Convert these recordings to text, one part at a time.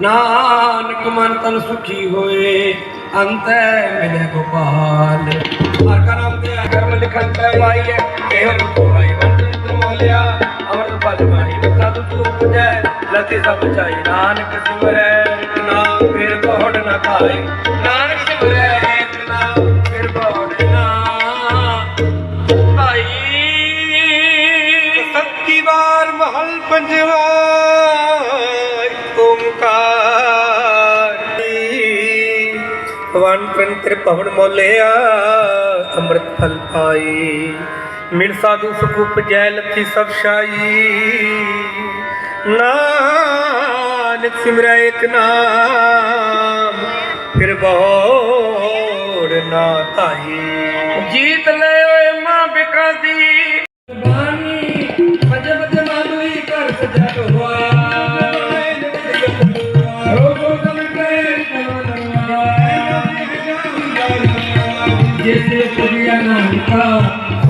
ਨਾਨਕ ਮਨ ਤਨ ਸੁਖੀ ਹੋਏ, ਅੰਤੈ ਮਿਲੇ ਗੋਪਾਲ। ਹਰ ਕਾ ਨਾਮ ਤੇ ਕਰਮ ਲਿਖਨ ਤੈ ਵਾਈਏ ਇਹ ਕੋਈ ਬੰਦ ਮੋਲਿਆ। ਅਮਰਤ ਪਦ ਮਾਈ ਬਤਾ ਤੂੰ ਪੁਜੈ ਲਤੀ ਸਭ ਚਾਈ ਨਾਨਕ ਸਿਮਰੈ, ਇੱਕ ਨਾਮ ਫਿਰ ਕੋੜ ਨਾ ਖਾਏ ਨਾਨਕ ਸਿਮਰੈ, ਇੱਕ ਨਾਮ ਫਿਰ ਕੋੜ ਨਾ ਭਾਈ ਸੱਤੀ ਵਾਰ ਮਹਲ ਪੰਜਵਾ ਵਨ ਪੰਤਰ ਮੋਲਿਆ ਅੰਮ੍ਰਿਤ ਫਲ ਪਾਈ। ਮਿਲ ਸਾਧੂ ਸੁਖ ਉਪਜੈ, ਲਖੀ ਸਭ ਸ਼ਾਈ ਨਾਨਕ ਸਿਮਰੈ ਇੱਕ ਨਾਮ, ਫਿਰ ਬਹੋੜ ਨਾ ਧਾਈ ਜੀਤ ਲੈ ਓਏ ਮਾਂ ਬਿਕਾਦੀ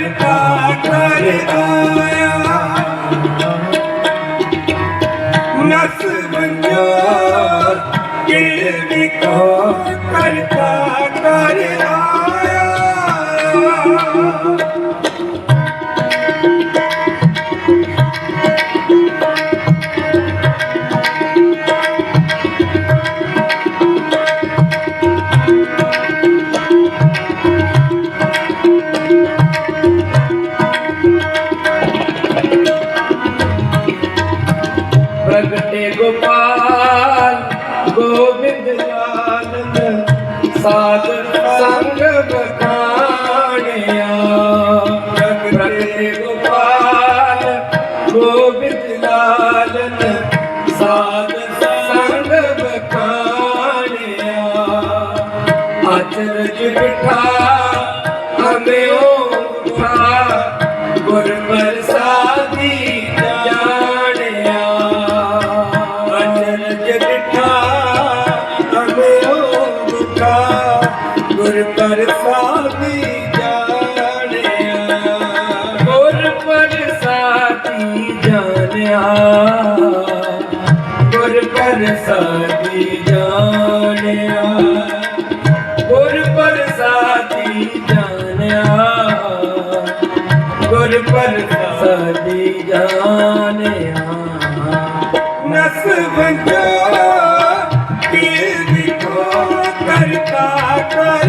ਕਰਤਾ ਕਰ ਆਇਆ। ਨਸ ਗੁੰਜੋ ਕੇ ਵੀ ਕਰਤਾ ਕਰ ਆਇਆ। ਗੋਬਿੰਦ ਲਾਲਨ ਸਾਧ ਸੰਗ ਬਖਾਣਿਆ। ਅਚਰਜ ਬਿਠਾ ਹਮਿਓ ਉਠਾ ਗੁਰ ਪ੍ਰਸਾਦੀ ਜਾਣਿਆ। ਅਚਰਜ ਬਿਠਾ ਅਮਿਓ ਮੁਖਾ ਗੁਰ ਪ੍ਰਸਾਦੀ ਗੁਰ ਪ੍ਰਸਾਦੀ ਜਾਣਿਆ ਗੁਰ ਪ੍ਰਸਾਦੀ ਜਾਣਿਆ ਗੁਰ ਪ੍ਰਸਾਦੀ ਜਾਣਿਆ ਨਸ ਬੰਜੋ ਕੀ ਵਿਖੋ ਕਰਤਾ ਕਰ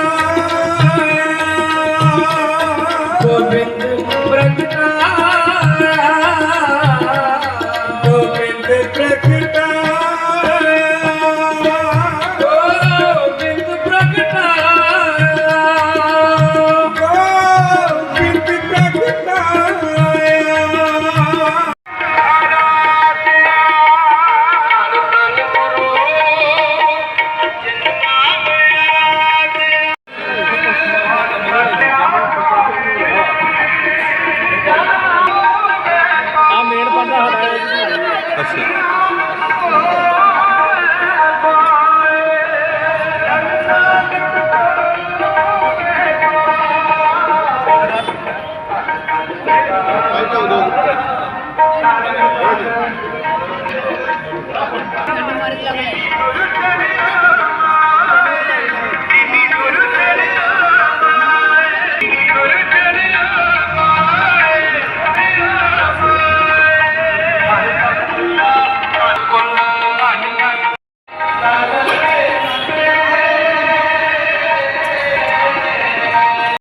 Lieutenant!